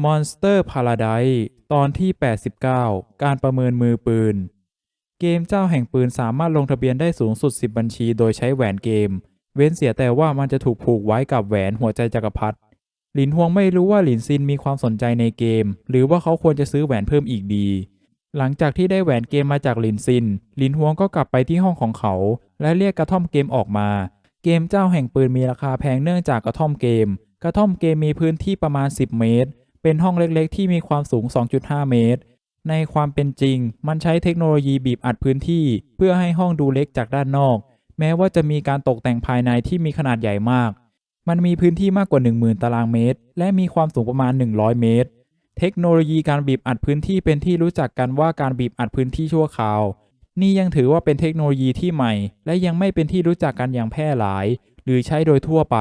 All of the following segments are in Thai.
Monster Paradise ตอนที่ 89 การประเมินมือปืน เกมเจ้าแห่งปืนสามารถลงทะเบียนได้สูงสุด 10 บัญชีโดยใช้แหวนเกม เว้นเสียแต่ว่ามันจะถูกผูกไว้กับแหวนหัวใจจักรพรรดิหลินฮวงไม่รู้ว่าหลินซินมีความสนใจในเกม หรือว่าเขาควรจะซื้อแหวนเพิ่มอีกดี หลังจากที่ได้แหวนเกมมาจากหลินซิน หลินฮวงก็กลับไปที่ห้องของเขา และเรียกกระท่อมเกมออกมา เกมเจ้าแห่งปืนมีราคาแพงเนื่องจากกระท่อมเกม กระท่อมเกมมีพื้นที่ประมาณ 10 เมตร เป็นห้องเล็กๆ ที่มีความสูง 2.5 เมตร ในความเป็นจริง มันใช้เทคโนโลยีบีบอัดพื้นที่ เพื่อให้ห้องดูเล็กจากด้านนอก แม้ว่าจะมีการตกแต่งภายในที่มีขนาดใหญ่มาก มันมีพื้นที่มากกว่า 10,000 ตารางเมตร และมีความสูงประมาณ 100 เมตร เทคโนโลยีการบีบอัดพื้นที่เป็นที่รู้จักกันว่าการบีบอัดพื้นที่ชั่วคราว นี่ยังถือว่าเป็นเทคโนโลยีที่ใหม่ และยังไม่เป็นที่รู้จักกันอย่างแพร่หลาย หรือใช้โดยทั่วไป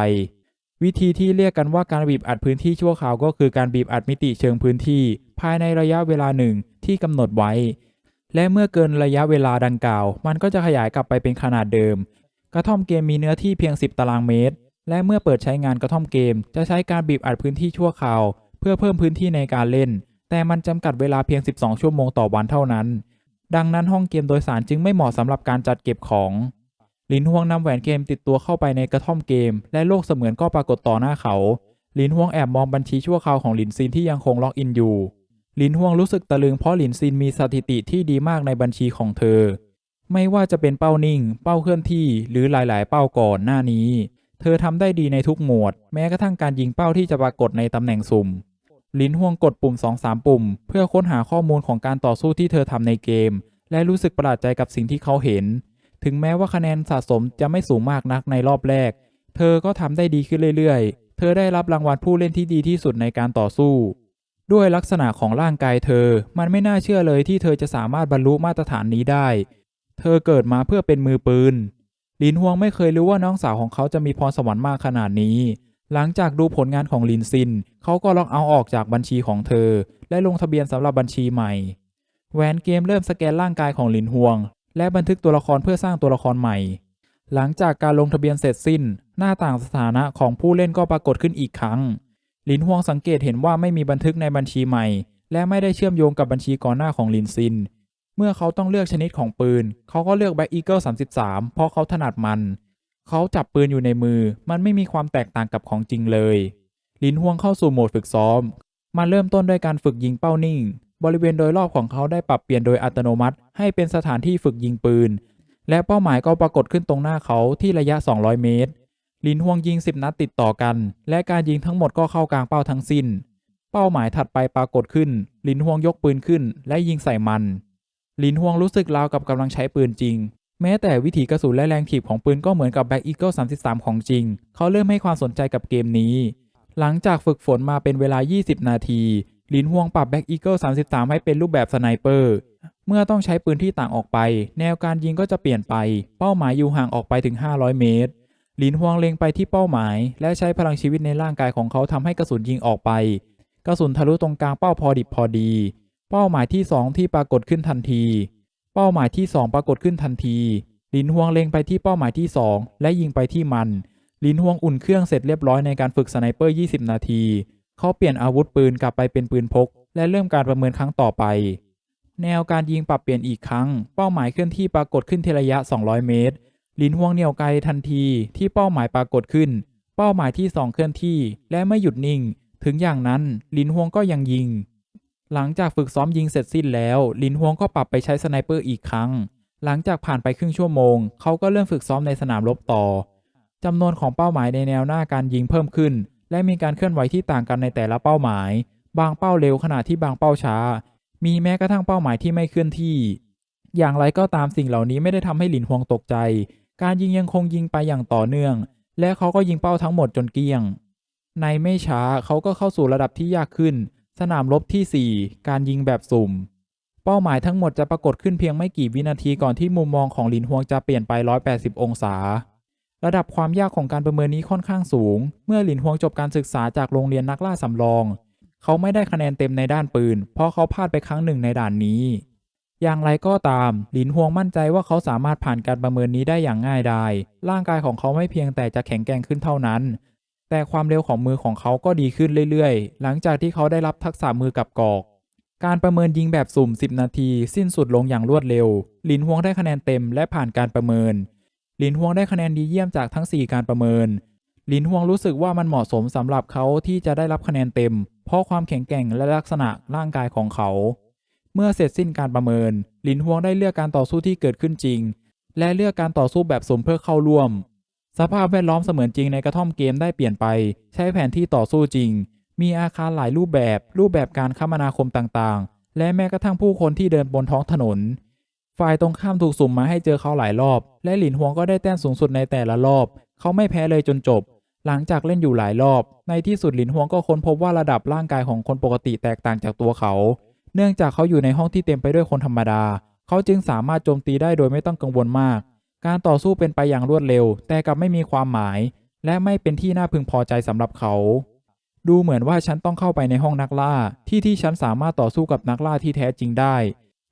วิธีที่เรียกกันว่าการบีบอัดพื้นที่ชั่วคราวก็คือการบีบอัดมิติเชิงพื้นที่ ภายในระยะเวลาหนึ่งที่กำหนดไว้ และเมื่อเกินระยะเวลาดังกล่าว มันก็จะขยายกลับไปเป็นขนาดเดิม กระท่อมเกมมีเนื้อที่เพียง 10 ตารางเมตร และเมื่อเปิดใช้งานกระท่อมเกม จะใช้การบีบอัดพื้นที่ชั่วคราว เพื่อเพิ่มพื้นที่ในการเล่น แต่มันจำกัดเวลาเพียง 12 ชั่วโมงต่อวันเท่านั้น ดังนั้นห้องเกมโดยสารจึงไม่เหมาะสำหรับการจัดเก็บของ ลินฮวงนำแหวนเกมติดตัวเข้าไปในกระท่อมเกม และโลกเสมือนก็ปรากฏต่อหน้าเขาลินฮวงแอบมองบัญชีชั่วคราวของหลินซินที่ยังคงล็อกอินอยู่ลินฮวงรู้สึกตะลึงเพราะหลินซินมีสถิติที่ดีมากในบัญชีของเธอ ไม่ว่าจะเป็นเป้านิ่ง เป้าเคลื่อนที่ หรือหลายๆ เป้าก่อนหน้านี้ เธอทำได้ดีในทุกหมวด แม้กระทั่งการยิงเป้าที่จะปรากฏในตำแหน่งสุ่มลินฮวงกดปุ่ม 2-3 ปุ่ม เพื่อค้นหาข้อมูลของการต่อสู้ที่เธอทำในเกม และรู้สึกประหลาดใจกับสิ่งที่เขาเห็น ถึงแม้ว่าคะแนนสะสมจะไม่สูงมากนักในรอบแรก เธอก็ทำได้ดีขึ้นเรื่อยๆ เธอได้รับรางวัลผู้เล่นที่ดีที่สุดในการต่อสู้ ด้วยลักษณะของร่างกายเธอ มันไม่น่าเชื่อเลยที่เธอจะสามารถบรรลุมาตรฐานนี้ได้ เธอเกิดมาเพื่อเป็นมือปืน ลินฮวงไม่เคยรู้ว่าน้องสาวของเขาจะมีพรสวรรค์มากขนาดนี้ หลังจากดูผลงานของลินซิน เขาก็ล็อกเอาออกจากบัญชีของเธอ และลงทะเบียนสำหรับบัญชีใหม่แหวนเกมเริ่มสแกนร่างกายของลินฮวง และบันทึกตัวละครเพื่อสร้างตัวละครใหม่ หลังจากการลงทะเบียนเสร็จสิ้น หน้าต่างสถานะของผู้เล่นก็ปรากฏขึ้นอีกครั้งลินฮวงสังเกตเห็นว่าไม่มีบันทึกในบัญชีใหม่ และไม่ได้เชื่อมโยงกับบัญชีก่อนหน้าของลินซิน เมื่อเขาต้องเลือกชนิดของปืน เขาก็เลือกแบ็กอีเกิล33 เพราะเขาถนัดมัน เขาจับปืนอยู่ในมือ มันไม่มีความแตกต่างกับของจริงเลยลินฮวงเข้าสู่โหมดฝึกซ้อม มันเริ่มต้นด้วยการฝึกยิงเป้านิ่ง บริเวณโดยรอบของเขาได้ปรับเปลี่ยนโดยอัตโนมัติ ให้เป็นสถานที่ฝึกยิงปืน และเป้าหมายก็ปรากฏขึ้นตรงหน้าเขาที่ระยะ 200 เมตร ลินฮวงยิง 10 นัดติดต่อกัน และการยิงทั้งหมดก็เข้ากลางเป้าทั้งสิ้น เป้าหมายถัดไปปรากฏขึ้น ลินฮวงยกปืนขึ้น และยิงใส่มัน ลินฮวงรู้สึกราวกับกำลังใช้ปืนจริง แม้แต่วิถีกระสุนและแรงถีบของปืนก็เหมือนกับแบ็กอีเกิล33 ของจริง เขาเริ่มให้ความสนใจกับเกมนี้ หลังจากฝึกฝนมาเป็นเวลา 20 นาที ลินฮวงปรับแบ็กอีเกิล33 ให้เป็นรูปแบบสไนเปอร์ เมื่อต้องใช้ปืนที่ต่างออกไป แนวการยิงก็จะเปลี่ยนไป เป้าหมายอยู่ห่างออกไปถึง 500 เมตรลินฮวงเล็งไปที่เป้าหมาย และใช้พลังชีวิตในร่างกายของเขาทำให้กระสุนยิงออกไป กระสุนทะลุตรงกลางเป้าพอดิบพอดี เป้าหมายที่ 2 ที่ปรากฏขึ้นทันที เป้าหมายที่ 2 ปรากฏขึ้นทันทีลินฮวงเล็งไปที่เป้าหมายที่ 2 และยิงไปที่มันลินฮวงอุ่นเครื่องเสร็จเรียบร้อยในการฝึกสไนเปอร์ 20 นาที เขาเปลี่ยนอาวุธปืนกลับไปเป็นปืนพก และเริ่มการประเมินครั้งต่อไป แนวการยิงปรับเปลี่ยนอีกครั้ง เป้าหมายเคลื่อนที่ปรากฏขึ้นทีระยะ 200 เมตร ลินฮวงเหนี่ยวไกลทันทีที่เป้าหมายปรากฏขึ้น เป้าหมายที่ 2 เคลื่อนที่และไม่หยุดนิ่ง ถึงอย่างนั้นลินฮวงก็ยังยิง หลังจากฝึกซ้อมยิงเสร็จสิ้นแล้ว ลินฮวงก็ปรับไปใช้สไนเปอร์อีกครั้ง หลังจากผ่านไปครึ่งชั่วโมง เขาก็เริ่มฝึกซ้อมในสนามรบต่อจำนวนของเป้าหมายในแนวหน้าการยิงเพิ่มขึ้น และมีการเคลื่อนไหวที่ต่างกันในแต่ละเป้าหมาย บางเป้าเร็วขณะที่บางเป้าช้า มีแม้กระทั่งเป้าหมายที่ไม่เคลื่อนที่ อย่างไรก็ตามสิ่งเหล่านี้ไม่ได้ทำให้หลินฮวงตกใจ การยิงยังคงยิงไปอย่างต่อเนื่อง และเขาก็ยิงเป้าทั้งหมดจนเกลี้ยง ในไม่ช้าเขาก็เข้าสู่ระดับที่ยากขึ้น สนามรบที่ 4 การยิงแบบสุ่ม เป้าหมายทั้งหมดจะปรากฏขึ้นเพียงไม่กี่วินาทีก่อนที่มุมมองของหลินฮวงจะเปลี่ยนไป 180 องศา ระดับความยากของการประเมินนี้ค่อนข้างสูง เมื่อหลินฮวงจบการศึกษาจากโรงเรียนนักล่าสำรอง เขาไม่ได้คะแนนเต็มในด้านปืน เพราะเขาพลาดไปครั้งหนึ่งในด่านนี้ อย่างไรก็ตาม หลินฮวงมั่นใจว่าเขาสามารถผ่านการประเมินนี้ได้อย่างง่ายดาย ร่างกายของเขาไม่เพียงแต่จะแข็งแกร่งขึ้นเท่านั้น แต่ความเร็วของมือของเขาก็ดีขึ้นเรื่อยๆ หลังจากที่เขาได้รับทักษะมือกับกอก การประเมินยิงแบบสุ่ม 10 นาที สิ้นสุดลงอย่างรวดเร็ว หลินฮวงได้คะแนนเต็มและผ่านการประเมิน ลินฮวงได้คะแนนดีเยี่ยมจากทั้ง 4 การประเมิน ลินฮวงรู้สึกว่ามันเหมาะสมสำหรับเขาที่จะได้รับคะแนนเต็ม เพราะความแข็งแกร่งและลักษณะร่างกายของเขา เมื่อเสร็จสิ้นการประเมิน ลินฮวงได้เลือกการต่อสู้ที่เกิดขึ้นจริง และเลือกการต่อสู้แบบสมเพื่อเข้าร่วม สภาพแวดล้อมเสมือนจริงในกระท่อมเกมได้เปลี่ยนไป ใช้แผนที่ต่อสู้จริง มีอาคารหลายรูปแบบ รูปแบบการคมนาคมต่างๆ และแม้กระทั่งผู้คนที่เดินบนท้องถนน ฝ่ายตรงข้ามถูกสุ่มมาให้เจอเขาหลายรอบ และหลินฮวงก็ได้แต้มสูงสุดในแต่ละรอบ เขาไม่แพ้เลยจนจบ หลังจากเล่นอยู่หลายรอบ ในที่สุดหลินฮวงก็ค้นพบว่าระดับร่างกายของคนปกติแตกต่างจากตัวเขา เนื่องจากเขาอยู่ในห้องที่เต็มไปด้วยคนธรรมดา เขาจึงสามารถโจมตีได้โดยไม่ต้องกังวลมาก การต่อสู้เป็นไปอย่างรวดเร็ว แต่กลับไม่มีความหมาย และไม่เป็นที่น่าพึงพอใจสำหรับเขา ดูเหมือนว่าฉันต้องเข้าไปในห้องนักล่า ที่ที่ฉันสามารถต่อสู้กับนักล่าที่แท้จริงได้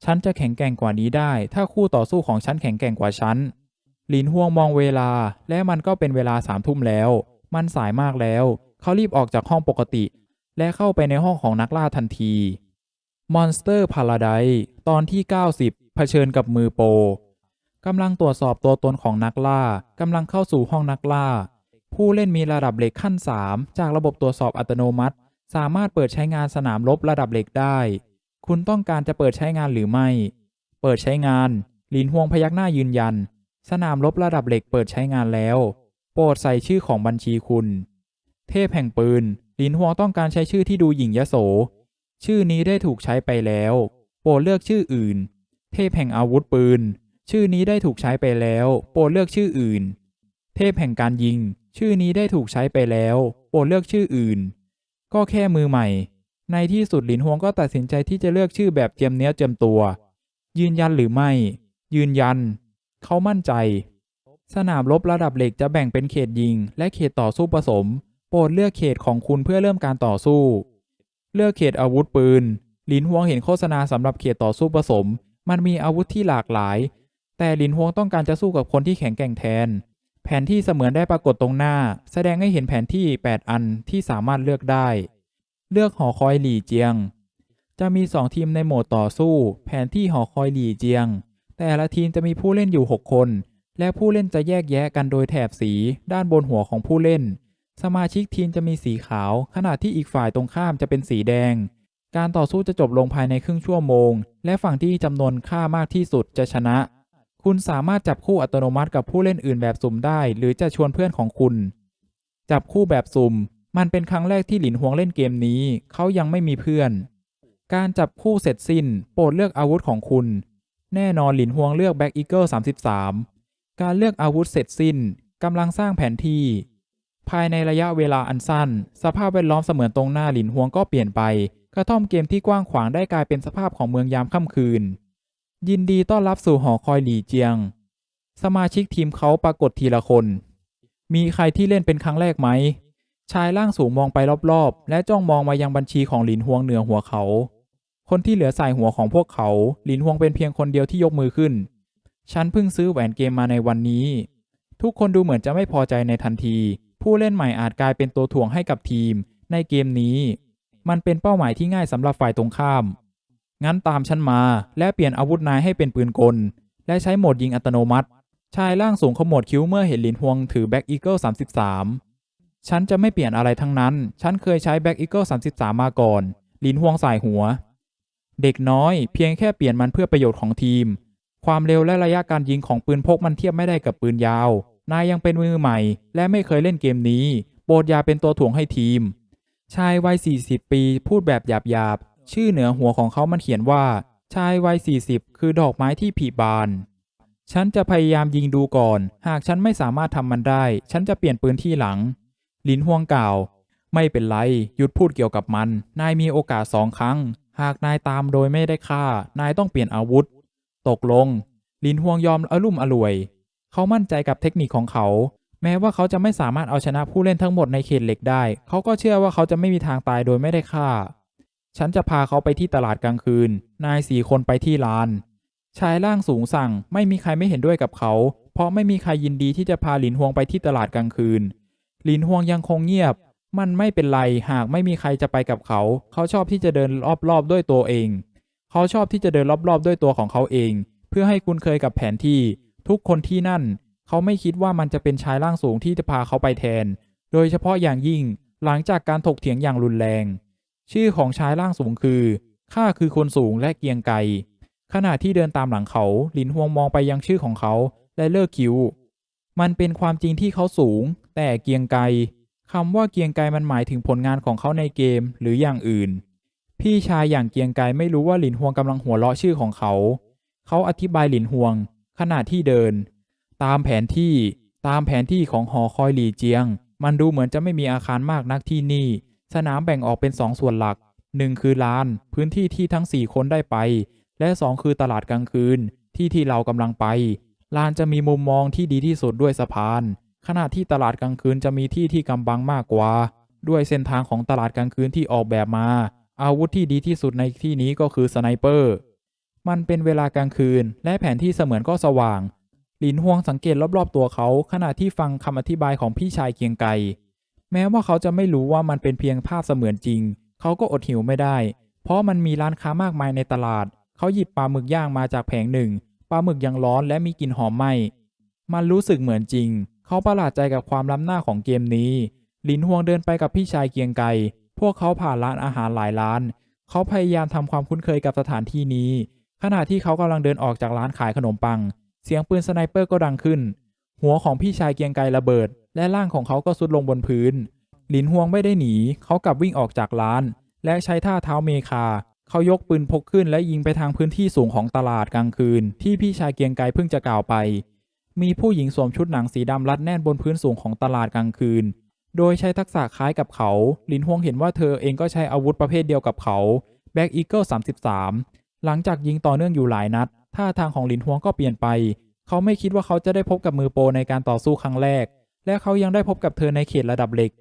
ฉันจะแข็งแกร่งกว่านี้ได้ ถ้าคู่ต่อสู้ของฉันแข็งแกร่งกว่าฉันหลินฮวงมองเวลา และมันก็เป็นเวลาสามทุ่มแล้ว มันสายมากแล้ว เขารีบออกจากห้องปกติ และเข้าไปในห้องของนักล่าทันที Monster Paradise ตอนที่ 90 เผชิญกับมือโปรกำลังตรวจสอบตัวตนของนักล่ากำลังเข้าสู่ห้องนักล่า ผู้เล่นมีระดับเหล็กขั้น 3 จากระบบตรวจสอบอัตโนมัติ สามารถเปิดใช้งานสนามรบระดับเหล็กได้ คุณต้องการจะเปิดใช้งานหรือไม่ เปิดใช้งาน ลินฮวงพยักหน้ายืนยัน สนามรบระดับเหล็กเปิดใช้งานแล้ว โปรดใส่ชื่อของบัญชีคุณ เทพแห่งปืน ลินฮวงต้องการใช้ชื่อที่ดูหยิ่งยโส ชื่อนี้ได้ถูกใช้ไปแล้ว โปรดเลือกชื่ออื่น เทพแห่งอาวุธปืน ชื่อนี้ได้ถูกใช้ไปแล้ว โปรดเลือกชื่ออื่น เทพแห่งการยิง ชื่อนี้ได้ถูกใช้ไปแล้ว โปรดเลือกชื่ออื่น ก็แค่มือใหม่ ในที่สุดหลินฮวงก็ตัดสินใจที่จะเลือกชื่อแบบเจียมเนื้อเจียมตัว ยืนยันหรือไม่ ยืนยัน เขามั่นใจ สนามรบระดับเหล็กจะแบ่งเป็นเขตยิง และเขตต่อสู้ผสม โปรดเลือกเขตของคุณเพื่อเริ่มการต่อสู้ เลือกเขตอาวุธปืนหลินฮวงเห็นโฆษณาสำหรับเขตต่อสู้ผสม มันมีอาวุธที่หลากหลาย แต่หลินฮวงต้องการจะสู้กับคนที่แข็งแกร่งแทน แผนที่เสมือนได้ปรากฏตรงหน้า แสดงให้เห็นแผนที่ 8 อันที่สามารถเลือกได้ เลือกหอคอยหลี่เจียง จะมี 2 ทีมในโหมดต่อสู้ แผนที่หอคอยหลี่เจียง แต่ละทีมจะมีผู้เล่นอยู่ 6 คน และผู้เล่นจะแยกแยะกันโดยแถบสีด้านบนหัวของผู้เล่น สมาชิกทีมจะมีสีขาว ขณะที่อีกฝ่ายตรงข้ามจะเป็นสีแดง การต่อสู้จะจบลงภายในครึ่งชั่วโมง และฝั่งที่จำนวนค่ามากที่สุดจะชนะ คุณสามารถจับคู่อัตโนมัติกับผู้เล่นอื่นแบบสุ่มได้ หรือจะชวนเพื่อนของคุณ จับคู่แบบสุ่ม มันเป็นครั้งแรกที่หลินฮวงเล่นเกมนี้ เขายังไม่มีเพื่อน การจับคู่เสร็จสิ้น โปรดเลือกอาวุธของคุณ แน่นอนหลินฮวงเลือกแบ็กอีเกิล33 การเลือกอาวุธเสร็จสิ้นกำลังสร้างแผนที่ ภายในระยะเวลาอันสั้น สภาพแวดล้อมเสมือนตรงหน้าหลินฮวงก็เปลี่ยนไป กระท่อมเกมที่กว้างขวางได้กลายเป็นสภาพของเมืองยามค่ำคืน ยินดีต้อนรับสู่หอคอยหลี่เจียง สมาชิกทีมเขาปรากฏทีละคน มีใครที่เล่นเป็นครั้งแรกไหม ชายร่างสูงมองไปรอบๆ และจ้องมองมายังบัญชีของหลินฮวงเหนือหัวเขา คนที่เหลือใส่หัวของพวกเขา หลินฮวงเป็นเพียงคนเดียวที่ยกมือขึ้น ฉันเพิ่งซื้อแหวนเกมมาในวันนี้ ทุกคนดูเหมือนจะไม่พอใจในทันที ผู้เล่นใหม่อาจกลายเป็นตัวถ่วงให้กับทีม ในเกมนี้ มันเป็นเป้าหมายที่ง่ายสำหรับฝ่ายตรงข้าม งั้นตามฉันมาและเปลี่ยนอาวุธนายให้เป็นปืนกล และใช้โหมดยิงอัตโนมัติ ชายร่างสูงขมวดคิ้วเมื่อเห็นหลินฮวงถือแบ็กอีเกิล33 ฉันจะไม่เปลี่ยนอะไรทั้งนั้น ฉันเคยใช้แบ็กอีเกิล33 มาก่อน ลินฮวงสายหัว เด็กน้อยเพียงแค่เปลี่ยนมันเพื่อประโยชน์ของทีม ความเร็วและระยะการยิงของปืนพกมันเทียบไม่ได้กับปืนยาว นายยังเป็นมือใหม่ และไม่เคยเล่นเกมนี้โปรดอย่าเป็นตัวถ่วงให้ทีม ชายวัย 40 ปีพูดแบบหยาบๆ ชื่อเหนือหัวของเขามันเขียนว่า ชายวัย 40 คือดอกไม้ที่ผลิบานฉันจะพยายามยิงดูก่อน หากฉันไม่สามารถทำมันได้ ฉันจะเปลี่ยนปืนที่หลัง ลินฮวงกล่าว ไม่เป็นไร หยุดพูดเกี่ยวกับมัน นายมีโอกาสสองครั้ง หากนายตามโดยไม่ได้ฆ่า นายต้องเปลี่ยนอาวุธ ตกลง ลินฮวงยอมอรุ่มอร่วย เขามั่นใจกับเทคนิคของเขา แม้ว่าเขาจะไม่สามารถเอาชนะผู้เล่นทั้งหมดในเขตเหล็กได้ เขาก็เชื่อว่าเขาจะไม่มีทางตายโดยไม่ได้ฆ่า ฉันจะพาเขาไปที่ตลาดกลางคืน นายสี่คนไปที่ลานชายร่างสูงสั่งไม่มีใครไม่เห็นด้วยกับเขา เพราะไม่มีใครยินดีที่จะพาหลินฮวงไปที่ตลาดกลางคืน หลินฮวงยังคงเงียบ มันไม่เป็นไรหากไม่มีใครจะไปกับเขา เขาชอบที่จะเดินรอบๆด้วยตัวเอง เขาชอบที่จะเดินรอบๆด้วยตัวของเขาเอง เพื่อให้คุ้นเคยกับแผนที่ ทุกคนที่นั่น เขาไม่คิดว่ามันจะเป็นชายร่างสูงที่จะพาเขาไปแทน โดยเฉพาะอย่างยิ่งหลังจากการถกเถียงอย่างรุนแรง ชื่อของชายร่างสูงคือข้าคือคนสูงและเกียงไกรขณะที่เดินตามหลังเขาหลินฮวงมองไปยังชื่อของเขาและเลิกคิ้ว มันเป็นความจริงที่เขาสูง แต่เกียงไกรคำว่าเกียงไกรมันหมายถึงผลงานของเขาในเกมหรืออย่างอื่น พี่ชายอย่างเกียงไกรไม่รู้ว่าหลินฮวงกำลังหัวเราะชื่อของเขา เขาอธิบายหลินฮวง ขณะที่เดิน ตามแผนที่ตามแผนที่ของหอคอยหลีเจียง มันดูเหมือนจะไม่มีอาคารมากนักที่นี่ สนามแบ่งออกเป็นสองส่วนหลักหนึ่งคือลาน พื้นที่ที่ทั้งสี่คนได้ไป และสองคือตลาดกลางคืน ที่ที่เรากำลังไปลานจะมีมุมมองที่ดีที่สุดด้วยสะพาน ขณะที่ตลาดกลางคืนจะมีที่ที่กำบังมากกว่า ด้วยเส้นทางของตลาดกลางคืนที่ออกแบบมา อาวุธที่ดีที่สุดในที่นี้ก็คือสไนเปอร์ มันเป็นเวลากลางคืน และแผนที่เสมือนก็สว่าง หลินฮวงสังเกตรอบๆตัวเขา ขณะที่ฟังคำอธิบายของพี่ชายเกียงไกแม้ว่าเขาจะไม่รู้ว่ามันเป็นเพียงภาพเสมือนจริง เขาก็อดหิวไม่ได้ เพราะมันมีร้านค้ามากมายในตลาด เขาหยิบปลาหมึกย่างมาจากแผงหนึ่ง ปลาหมึกยังร้อนและมีกลิ่นหอมไหม้มันรู้สึกเหมือนจริง เขาประหลาดใจกับความล้ำหน้าของเกมนี้หลินฮวงเดินไปกับพี่ชายเกียงไกพวกเขาผ่านร้านอาหารหลายร้าน เขาพยายามทำความคุ้นเคยกับสถานที่นี้ ขณะที่เขากำลังเดินออกจากร้านขายขนมปัง เสียงปืนสไนเปอร์ก็ดังขึ้น หัวของพี่ชายเกียงไกรระเบิด และร่างของเขาก็สุดลงบนพื้น หลินฮวงไม่ได้หนี เขากลับวิ่งออกจากร้าน และใช้ท่าเท้าเมคา เขายกปืนพกขึ้นและยิงไปทางพื้นที่สูงของตลาดกลางคืน ที่พี่ชายเกียงไกเพิ่งจะกล่าวไป มีผู้หญิงสวมชุดหนังสีดำรัดแน่นบนพื้นสูงของตลาดกลางคืน โดยใช้ทักษะคล้ายกับเขา ลินฮวงเห็นว่าเธอเองก็ใช้อาวุธประเภทเดียวกับเขาแบ็กอีเกิล33 หลังจากยิงต่อเนื่องอยู่หลายนัด ท่าทางของลินฮวงก็เปลี่ยนไป เขาไม่คิดว่าเขาจะได้พบกับมือโปรในการต่อสู้ครั้งแรก และเขายังได้พบกับเธอในเขตระดับเหล็ก